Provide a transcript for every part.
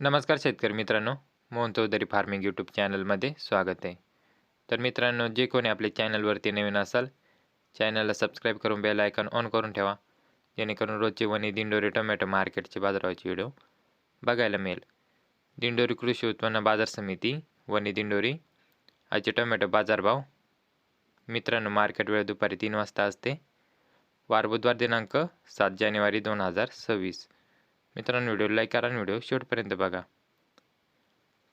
नमस्कार शेतकरी मित्रांनो मोहन चौधरी फार्मिंग यूट्यूब चॅनलमध्ये स्वागत आहे. तर मित्रांनो जे कोणी आपल्या चॅनलवरती नवीन असाल चॅनलला सबस्क्राईब करून बेल आयकॉन ऑन करून ठेवा. जेणेकरून रोजचे वणी दिंडोरी टोमॅटो मार्केटचे बाजारावरचे व्हिडिओ बघायला मिळेल. दिंडोरी कृषी उत्पन्न बाजार समिती वणी दिंडोरी आजचे टोमॅटो बाजारभाव. मित्रांनो मार्केट वेळ दुपारी तीन वाजता असते. वार बुधवार दिनांक सात जानेवारी दोन हजार सव्वीस. मित्रांनो व्हिडिओ लाईक करा आणि व्हिडिओ शेवटपर्यंत बघा.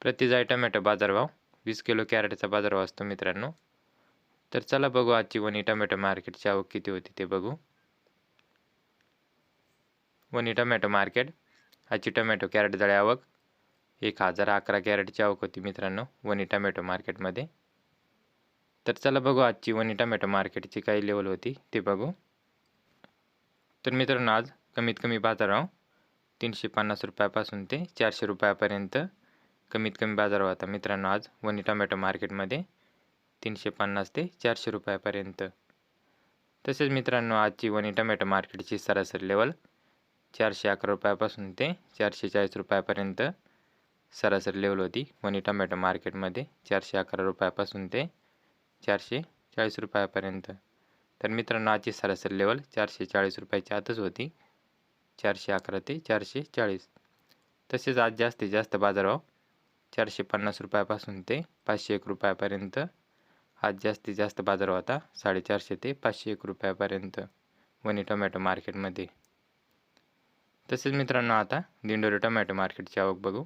प्रति जाय टमॅटो बाजारभाव वीस किलो कॅरेटचा बाजारभाव असतो मित्रांनो. तर चला बघू आजची वनी टमॅटो मार्केटची आवक किती होती ते बघू. वनी टमॅटो मार्केट आजची टमॅटो कॅरेट जळे आवक एक हजार अकरा कॅरेटची आवक होती मित्रांनो वनी टमॅटो मार्केटमध्ये. तर चला बघू आजची वनी टमॅटो मार्केटची काही लेवल होती ते बघू. तर मित्रांनो आज कमीत कमी बाजारभाव तीनशे पन्नास रुपयापासून ते चारशे रुपयापर्यंत कमीत कमी बाजार होता. मित्रांनो आज वनी टोमॅटो मार्केटमध्ये तीनशे पन्नास ते चारशे रुपयापर्यंत. तसेच मित्रांनो आजची वनी टमॅटो मार्केटची सरासरी लेवल चारशे अकरा रुपयापासून ते चारशे चाळीस रुपयापर्यंत सरासरी लेवल होती. वनी टोमॅटो मार्केटमध्ये चारशे अकरा रुपयापासून ते चारशे चाळीस रुपयापर्यंत. तर मित्रांनो आजची सरासरी लेवल चारशे चाळीस रुपयाच्या आतच होती. चारशे अकरा ते चारशे चाळीस. तसेच आज जास्तीत जास्त बाजारभाव चारशे पन्नास रुपयापासून ते पाचशे एक रुपयापर्यंत. आज जास्तीत जास्त बाजार होता साडेचारशे ते पाचशे एक रुपयापर्यंत. वनी टोमॅटो मार्केटमध्ये. तसेच मित्रांनो आता दिंडोरी टोमॅटो मार्केटची आवक बघू.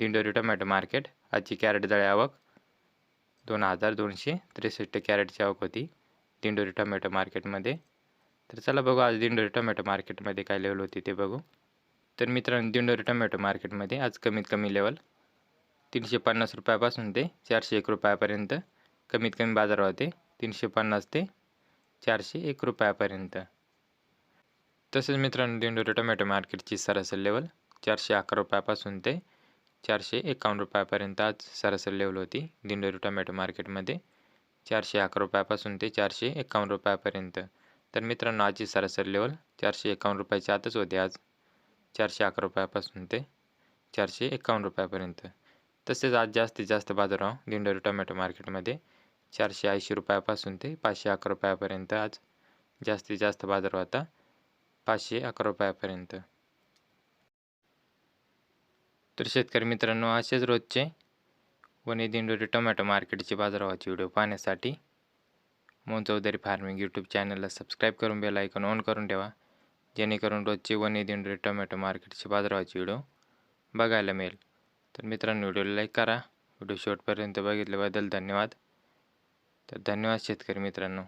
दिंडोरी टोमॅटो मार्केट आजची कॅरेट जळे आवक दोन हजार दोनशे त्रेसष्ट कॅरेटची आवक होती. दिंडोरी टोमॅटो मार्केटमध्ये तर चला बघू आज दिंडोरी टोमॅटो मार्केटमध्ये काय लेवल होती ते बघू. तर मित्रांनो दिंडोरी टोमॅटो मार्केटमध्ये आज कमीत कमी लेवल तीनशे पन्नास रुपयापासून ते चारशे एक रुपयापर्यंत. कमीत कमी बाजार होते तीनशे पन्नास ते चारशे एक रुपयापर्यंत. तसेच मित्रांनो दिंडोरी टोमॅटो मार्केटची सरासरी लेवल चारशे अकरा रुपयापासून ते चारशे एकावन्न रुपयापर्यंत आज सरासरी लेवल होती दिंडोरी टोमॅटो मार्केटमध्ये. चारशे अकरा रुपयापासून ते चारशे एकावन्न रुपयापर्यंत. तर मित्रांनो आजची सरासरी लेवल चारशे एकावन्न रुपयाच्या आतच होते आज. चारशे अकरा रुपयापासून ते चारशे एकावन्न रुपयापर्यंत. तसेच आज जास्तीत जास्त बाजारभाव हो, दिंडोरी टोमॅटो मार्केटमध्ये चारशे ऐंशी रुपयापासून ते पाचशे अकरा रुपयापर्यंत आज जास्तीत जास्त बाजार होता. पाचशे अकरा रुपयापर्यंत. तर शेतकरी मित्रांनो असेच रोजचे वणी दिंडोरी टोमॅटो मार्केटचे बाजारभावाचे व्हिडिओ पाहण्यासाठी मोहन चौधरी फार्मिंग यूट्यूब चॅनलला सबस्क्राईब करून बेल आयकॉन ऑन करून ठेवा. जेणेकरून रोजचे वन दिंडोरी टोमॅटो मार्केटचे बाजाराचे व्हिडिओ बघायला मिळेल. तर मित्रांनो व्हिडिओला लाईक करा. व्हिडिओ शेवटपर्यंत बघितल्याबद्दल धन्यवाद. तर धन्यवाद शेतकरी मित्रांनो.